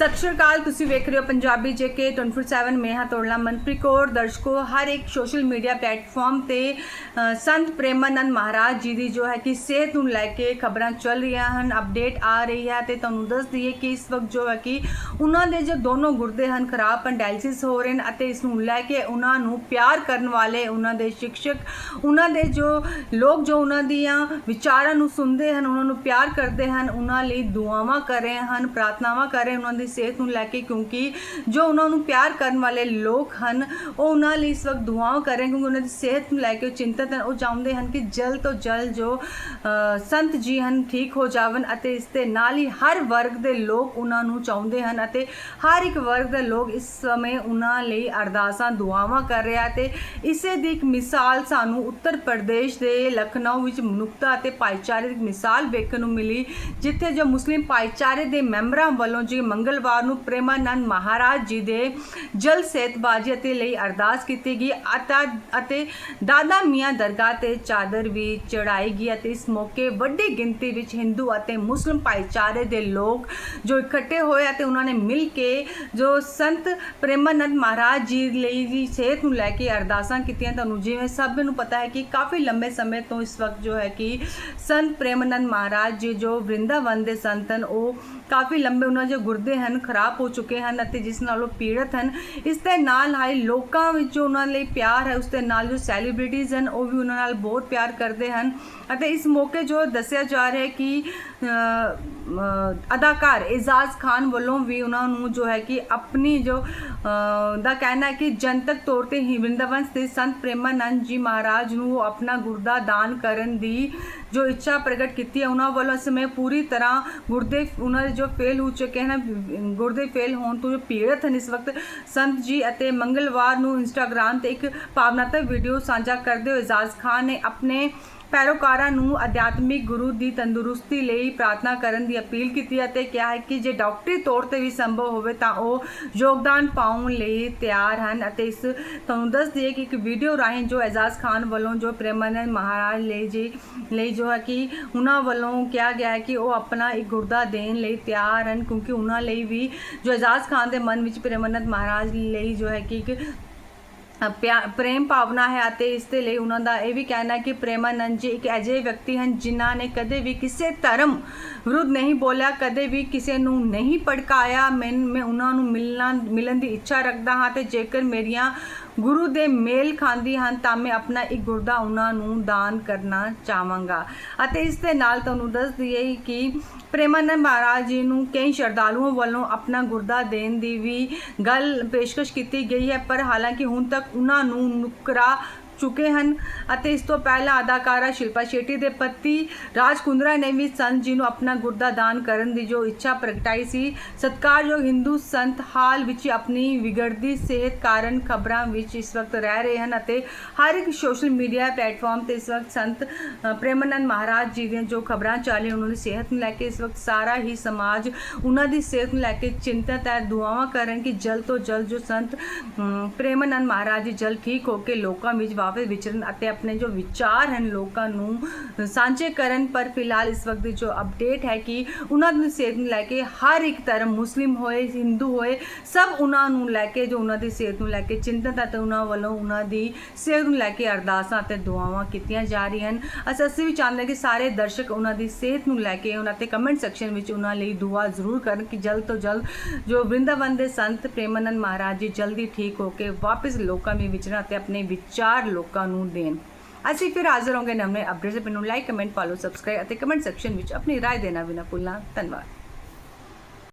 ਸਤਿ ਸ਼੍ਰੀ ਅਕਾਲ, ਤੁਸੀਂ ਵੇਖ ਰਹੇ ਹੋ ਪੰਜਾਬੀ ਜੇਕੇ 24/7 ਮੈਂ ਹਾਂ ਤੋੜਲਾ ਮਨਪ੍ਰੀਤ ਕੌਰ। ਦਰਸ਼ਕੋ ਹਰ ਇੱਕ ਸੋਸ਼ਲ ਮੀਡੀਆ ਪਲੇਟਫਾਰਮ ਤੇ ਸੰਤ ਪ੍ਰੇਮਾਨੰਦ ਮਹਾਰਾਜ ਜੀ ਦੀ ਜੋ ਹੈ ਕਿ ਸਿਹਤ ਨੂੰ ਲੈ ਕੇ ਖਬਰਾਂ ਚੱਲ ਰਹੀਆਂ ਹਨ ਅਪਡੇਟ ਆ ਰਹੀ ਹੈ ਤੇ ਤੁਹਾਨੂੰ ਦੱਸ ਦਈਏ ਕਿ ਇਸ ਵਕਤ ਜੋ ਹੈ ਕਿ ਉਹਨਾਂ ਦੇ ਜੋ ਦੋਨੋਂ ਗੁਰਦੇ ਹਨ, ਖਰਾਬ ਹਨ ਡਾਇਲਿਸਿਸ ਹੋ ਰਹੇ ਹਨ ਅਤੇ ਇਸ ਨੂੰ ਲੈ ਕੇ ਉਹਨਾਂ ਨੂੰ ਪਿਆਰ ਕਰਨ ਵਾਲੇ ਉਹਨਾਂ ਦੇ ਸ਼ਿਕਸ਼ਕ, ਉਹਨਾਂ ਦੇ ਜੋ ਲੋਕ ਜੋ ਉਹਨਾਂ ਦੀਆਂ ਵਿਚਾਰਾਂ ਨੂੰ ਸੁਣਦੇ ਹਨ, ਉਹਨਾਂ ਨੂੰ ਪਿਆਰ ਕਰਦੇ ਹਨ, ਉਹਨਾਂ ਲਈ ਦੁਆਵਾਂ ਕਰ ਰਹੇ ਹਨ, ਪ੍ਰਾਰਥਨਾਵਾਂ ਕਰ ਰਹੇ ਉਹਨਾਂ ਦੀ ਸਿਹਤ ਨੂੰ ਲੈ ਕੇ ਕਿਉਂਕਿ ਜੋ ਉਹਨਾਂ ਨੂੰ ਪਿਆਰ ਕਰਨ ਵਾਲੇ ਲੋਕ ਹਨ, ਉਹ ਉਹਨਾਂ ਲਈ ਇਸ ਵਕਤ ਦੁਆਵਾਂ ਕਰ ਰਹੇ ਕਿਉਂਕਿ ਉਹਨਾਂ ਦੀ ਸਿਹਤ ਨੂੰ ਲੈ ਕੇ ਚਿੰਤਤ ਹਨ। ਉਹ ਚਾਹੁੰਦੇ ਹਨ ਕਿ ਜਲਦ ਤੋਂ ਜਲਦ ਜੋ ਸੰਤ ਜੀ ਹਨ, ਠੀਕ ਹੋ ਜਾਵਨ ਅਤੇ ਇਸ ਦੇ ਨਾਲ ਹੀ ਹਰ ਵਰਗ ਦੇ ਲੋਕ ਉਹਨਾਂ ਨੂੰ ਚਾਹੁੰਦੇ ਹਨ ਅਤੇ ਹਰ ਇੱਕ ਵਰਗ ਦੇ ਲੋਕ ਇਸ ਸਮੇਂ ਉਹਨਾਂ ਲਈ ਅਰਦਾਸਾਂ, ਦੁਆਵਾਂ ਕਰ ਰਿਹਾ ਤੇ ਇਸੇ ਦੀ ਇੱਕ ਮਿਸਾਲ ਸਾਨੂੰ ਉੱਤਰ ਪ੍ਰਦੇਸ਼ ਦੇ ਲਖਨਊ ਵਿੱਚ ਮਨੁੱਖਤਾ ਅਤੇ ਭਾਈਚਾਰੇ ਦੀ ਮਿਸਾਲ ਵੇਖਣ ਨੂੰ ਮਿਲੀ, ਜਿੱਥੇ ਜੋ ਮੁਸਲਿਮ ਭਾਈਚਾਰੇ ਦੇ ਮੈਂਬਰਾਂ ਵੱਲੋਂ ਜੀ ਮੰਗਲਵਾਰ ਨੂੰ ਪ੍ਰੇਮਾਨੰਦ ਮਹਾਰਾਜ ਜੀ ਦੇ ਜਲ ਸੇਤਬਾਜੀ ਅਤੇ ਲਈ ਅਰਦਾਸ ਕੀਤੀ ਗਈ। ਅਤੇ ਦਾਦਾ ਮੀਆਂ ਦਰਗਾਹ ਤੇ ਚਾਦਰ ਵੀ ਚੜਾਈ ਗਈ ਅਤੇ ਇਸ ਮੌਕੇ ਵੱਡੀ ਗਿਣਤੀ ਵਿੱਚ ਹਿੰਦੂ ਅਤੇ ਮੁਸਲਿਮ ਭਾਈਚਾਰੇ ਦੇ ਲੋਕ ਜੋ ਇਕੱਠੇ ਹੋਏ ਅਤੇ ਉਹਨਾਂ ਨੇ ਮਿਲ ਕੇ ਜੋ ਸੰਤ ਪ੍ਰੇਮਾਨੰਦ ਮਹਾਰਾਜ ਜੀ ਲਈ ਦੀ ਸਿਹਤ ਨੂੰ ਲੈ ਕੇ ਅਰਦਾਸਾਂ ਕੀਤੀਆਂ। ਤੁਹਾਨੂੰ ਜਿਵੇਂ ਸਭ ਨੂੰ ਪਤਾ ਹੈ ਕਿ ਕਾਫੀ ਲੰਬੇ ਸਮੇਂ ਤੋਂ ਇਸ ਵਕਤ ਜੋ ਹੈ ਕਿ ਸੰਤ ਪ੍ਰੇਮਾਨੰਦ ਮਹਾਰਾਜ ਜੀ ਜੋ ਵਰਿੰਦਾਵਨ ਦੇ ਸੰਤ ਹਨ, ਉਹ ਕਾਫੀ ਲੰਬੇ ਉਹਨਾਂ ਦੇ ਗੁਰਦੇ ਹਨ ਖਰਾਬ ਹੋ ਚੁੱਕੇ ਹਨ ਅਤੇ ਜਿਸ ਨਾਲ ਉਹ ਪੀੜਤ ਹਨ। ਇਸ ਦੇ ਨਾਲ ਹਾਈ ਲੋਕਾਂ ਵਿੱਚ ਉਹਨਾਂ ਲਈ ਪਿਆਰ ਹੈ ਉਸ ਦੇ ਨਾਲ ਜੋ ਸੈਲੀਬ੍ਰਿਟੀਜ਼ ਹਨ ਉਹ ਵੀ ਉਹਨਾਂ ਨਾਲ ਬਹੁਤ ਪਿਆਰ ਕਰਦੇ ਹਨ। ਅਤੇ ਇਸ ਮੌਕੇ ਜੋ ਦੱਸਿਆ ਜਾ ਰਿਹਾ ਹੈ ਕਿ ਅਦਾਕਾਰ ਇਜ਼ਾਜ਼ ਖਾਨ ਵੱਲੋਂ ਵੀ ਉਹਨਾਂ ਨੂੰ ਜੋ ਹੈ ਕਿ ਆਪਣੀ ਜੋ ਅ, ਦਾ ਕਹਿਣਾ ਹੈ ਕਿ ਜਨਤਕ ਤੌਰ ਤੇ ਹੀ ਵਰਿੰਦਾਵਨ ਦੇ ਸੰਤ ਪ੍ਰੇਮਾਨੰਦ ਜੀ ਮਹਾਰਾਜ ਨੂੰ ਉਹ ਆਪਣਾ ਗੁਰਦਾ ਦਾਨ ਕਰਨ ਦੀ ਜੋ ਇੱਛਾ ਪ੍ਰਗਟ ਕੀਤੀ ਹੈ ਉਹਨਾਂ ਵੱਲੋਂ ਇਸ ਸਮੇਂ ਪੂਰੀ ਤਰ੍ਹਾਂ ਗੁਰਦੇ ਉਹਨਾਂ ਦੇ ਜੋ ਫੇਲ ਹੋ ਚੁੱਕੇ ਹਨ ਗੁਰਦੇ ਫੇਲ ਹੋਣ ਤੋਂ ਜੋ ਪੀੜਤ ਹਨ। ਇਸ ਵਕਤ ਸੰਤ ਜੀ ਅਤੇ ਮੰਗਲਵਾਰ ਨੂੰ ਇੰਸਟਾਗ੍ਰਾਮ ਤੇ ਇੱਕ ਭਾਵਨਾਤਮਕ ਵੀਡੀਓ ਸਾਂਝਾ ਕਰਦੇ ਹੋਏ ਇਜ਼ਾਜ਼ ਖਾਨ ਨੇ ਆਪਣੇ ਪੈਰੋਕਾਰਾਂ ਨੂੰ ਅਧਿਆਤਮਿਕ ਗੁਰੂ ਦੀ ਤੰਦਰੁਸਤੀ ਲਈ ਪ੍ਰਾਰਥਨਾ ਕਰਨ ਦੀ ਅਪੀਲ ਕੀਤੀ ਅਤੇ ਕਿਹਾ ਹੈ ਕਿ ਜੇ ਡਾਕਟਰੀ ਤੌਰ ਤੇ ਵੀ ਸੰਭਵ ਹੋਵੇ ਤਾਂ ਉਹ ਯੋਗਦਾਨ ਪਾਉਣ ਲਈ ਤਿਆਰ ਹਨ ਅਤੇ ਇਸ ਤੁਹਾਨੂੰ ਦੱਸ ਦਈਏ ਕਿ ਇੱਕ ਵੀਡੀਓ ਰਾਹੀਂ ਜੋ ਐਜ਼ਾਜ਼ ਖਾਨ ਵੱਲੋਂ ਜੋ ਪ੍ਰੇਮਾਨੰਦ ਮਹਾਰਾਜ ਲਈ ਜੀ, ਲਈ ਜੋ ਹੈ ਕਿ ਉਹਨਾਂ ਵੱਲੋਂ ਕਿਹਾ ਗਿਆ ਹੈ ਕਿ ਉਹ ਆਪਣਾ ਇੱਕ ਗੁਰਦਾ ਦੇਣ ਲਈ ਤਿਆਰ ਹਨ ਕਿਉਂਕਿ ਉਹਨਾਂ ਲਈ ਵੀ ਜੋ ਐਜ਼ਾਜ਼ ਖਾਨ ਦੇ ਮਨ ਵਿੱਚ ਪ੍ਰੇਮਾਨੰਦ ਮਹਾਰਾਜ ਲਈ ਜੋ ਹੈ ਕਿ ਇੱਕ ਪਿਆ- ਪ੍ਰੇਮ ਭਾਵਨਾ ਹੈ ਅਤੇ ਇਸ ਦੇ ਲਈ ਉਹਨਾਂ ਦਾ ਇਹ ਵੀ ਕਹਿਣਾ ਹੈ ਕਿ ਪ੍ਰੇਮਾਨੰਦ ਜੀ ਇੱਕ ਅਜਿਹੇ ਵਿਅਕਤੀ ਹਨ ਜਿਨ੍ਹਾਂ ਨੇ ਕਦੇ ਵੀ ਕਿਸੇ ਧਰਮ ਵਿਰੁੱਧ ਨਹੀਂ ਬੋਲਿਆ, ਕਦੇ ਵੀ ਕਿਸੇ ਨੂੰ ਨਹੀਂ ਭੜਕਾਇਆ। ਮੈਂ ਮੈਂ ਉਹਨਾਂ ਨੂੰ ਮਿਲਣਾ, ਮਿਲਣ ਦੀ ਇੱਛਾ ਰੱਖਦਾ ਹਾਂ ਤੇ ਜੇਕਰ ਮੇਰੀਆਂ ਗੁਰੂ ਦੇ ਮੇਲ ਖਾਂਦੀ ਹਨ ਤਾਂ ਮੈਂ ਆਪਣਾ ਇੱਕ ਗੁਰਦਾ ਉਹਨਾਂ ਨੂੰ ਦਾਨ ਕਰਨਾ ਚਾਹਾਂਗਾ। ਅਤੇ ਇਸ ਦੇ ਨਾਲ ਤੁਹਾਨੂੰ ਦੱਸ ਦਈਏ ਕਿ ਪ੍ਰੇਮਾਨੰਦ ਮਹਾਰਾਜ ਜੀ ਨੂੰ ਕਈ ਸ਼ਰਧਾਲੂਆਂ ਵੱਲੋਂ ਆਪਣਾ ਗੁਰਦਾ ਦੇਣ ਦੀ ਵੀ ਗੱਲ ਪੇਸ਼ਕਸ਼ ਕੀਤੀ ਗਈ ਹੈ, ਪਰ ਹਾਲਾਂਕਿ ਹੁਣ ਤੱਕ ਉਹਨਾਂ ਨੂੰ ਨੁਕਰਾ ਚੁੱਕੇ ਹਨ ਅਤੇ ਇਸ ਤੋਂ ਪਹਿਲਾਂ ਅਦਾਕਾਰਾ ਸ਼ਿਲਪਾ ਸ਼ੇਟੀ ਦੇ ਪਤੀ ਰਾਜ ਕੁੰਦਰਾ ਨੇ ਵੀ ਸੰਤ ਜੀ ਨੂੰ ਆਪਣਾ ਗੁਰਦਾ ਦਾਨ ਕਰਨ ਦੀ ਜੋ ਇੱਛਾ ਪ੍ਰਗਟਾਈ ਸੀ ਸਤਿਕਾਰਯੋਗ ਹਿੰਦੂ ਸੰਤ ਹਾਲ ਵਿੱਚ ਆਪਣੀ ਵਿਗੜਦੀ ਸਿਹਤ ਕਾਰਨ ਖਬਰਾਂ ਵਿੱਚ ਇਸ ਵਕਤ ਰਹਿ ਰਹੇ ਹਨ ਅਤੇ ਹਰ ਇੱਕ ਸੋਸ਼ਲ ਮੀਡੀਆ ਪਲੇਟਫਾਰਮ ਤੇ ਇਸ ਵਕਤ ਸੰਤ ਅ, ਪ੍ਰੇਮਾਨੰਦ ਮਹਾਰਾਜ ਜੀ ਦੀਆਂ ਜੋ ਖਬਰਾਂ ਚੱਲ ਰਹੀਆਂ ਉਹਨਾਂ ਦੀ ਸਿਹਤ ਨੂੰ ਲੈ ਕੇ ਇਸ ਵਕਤ ਸਾਰਾ ਹੀ ਸਮਾਜ ਉਹਨਾਂ ਦੀ ਸਿਹਤ ਨੂੰ ਲੈ ਕੇ ਚਿੰਤਤ ਹੈ ਦੁਆਵਾਂ ਕਰਨ ਕਿ ਜਲਦ ਤੋਂ ਜਲਦ ਜੋ ਸੰਤ ਅਮ, ਪ੍ਰੇਮਾਨੰਦ ਮਹਾਰਾਜ ਜੀ ਜਲਦ ਠੀਕ ਹੋ ਕੇ ਲੋਕਾਂ ਵਿੱਚ ਵਾਪਸ ਵਿਚਰਨ ਅਤੇ ਆਪਣੇ ਜੋ ਵਿਚਾਰ ਹਨ ਲੋਕਾਂ ਨੂੰ ਸਾਂਝੇ ਕਰਨ, ਪਰ ਫਿਲਹਾਲ ਇਸ ਵਕਤ ਦੀ ਜੋ ਅਪਡੇਟ ਹੈ ਕਿ ਉਹਨਾਂ ਦੀ ਸਿਹਤ ਨੂੰ ਲੈ ਕੇ ਹਰ ਇੱਕ ਧਰਮ ਮੁਸਲਿਮ ਹੋਏ, ਹਿੰਦੂ ਹੋਏ, ਸਭ ਉਹਨਾਂ ਨੂੰ ਲੈ ਕੇ ਜੋ ਉਹਨਾਂ ਦੀ ਸਿਹਤ ਨੂੰ ਲੈ ਕੇ ਚਿੰਤਤ ਅਤੇ ਉਹਨਾਂ ਵੱਲੋਂ ਉਹਨਾਂ ਦੀ ਸਿਹਤ ਨੂੰ ਲੈ ਕੇ ਅਰਦਾਸਾਂ ਅਤੇ ਦੁਆਵਾਂ ਕੀਤੀਆਂ ਜਾ ਰਹੀਆਂ ਹਨ। ਅਸੀਂ ਅਸੀਂ ਵੀ ਚਾਹੁੰਦੇ ਹਾਂ ਕਿ ਸਾਰੇ ਦਰਸ਼ਕ ਉਹਨਾਂ ਦੀ ਸਿਹਤ ਨੂੰ ਲੈ ਕੇ ਉਹਨਾਂ ਤੇ ਕਮੈਂਟ ਸੈਕਸ਼ਨ ਵਿੱਚ ਉਹਨਾਂ ਲਈ ਦੁਆ ਜ਼ਰੂਰ ਕਰਨ ਕਿ ਜਲਦ ਤੋਂ ਜਲਦ ਜੋ ਵਰਿੰਦਾਵਨ ਦੇ ਸੰਤ ਪ੍ਰੇਮਾਨੰਦ ਮਹਾਰਾਜ ਜੀ ਜਲਦੀ ਠੀਕ ਹੋ ਕੇ ਵਾਪਸ ਲੋਕਾਂ ਵਿੱਚ ਵਿਚਰਨ ਅਤੇ ਆਪਣੇ ਵਿਚਾਰ ਲੋਕਾਂ ਨੂੰ ਦੇਣ ਅਸੀਂ ਫਿਰ ਹਾਜ਼ਰ ਹੋਵਾਂਗੇ ਨਵੇਂ ਅਪਡੇਟਸ ਨੂੰ ਲਾਈਕ ਕਮੈਂਟ ਫਾਲੋ ਸਬਸਕ੍ਰਾਈਬ ਅਤੇ ਕਮੈਂਟ ਸੈਕਸ਼ਨ ਵਿੱਚ ਆਪਣੀ رائے ਦੇਣਾ ਵੀ ਨਾ ਭੁੱਲਣਾ ਧੰਨਵਾਦ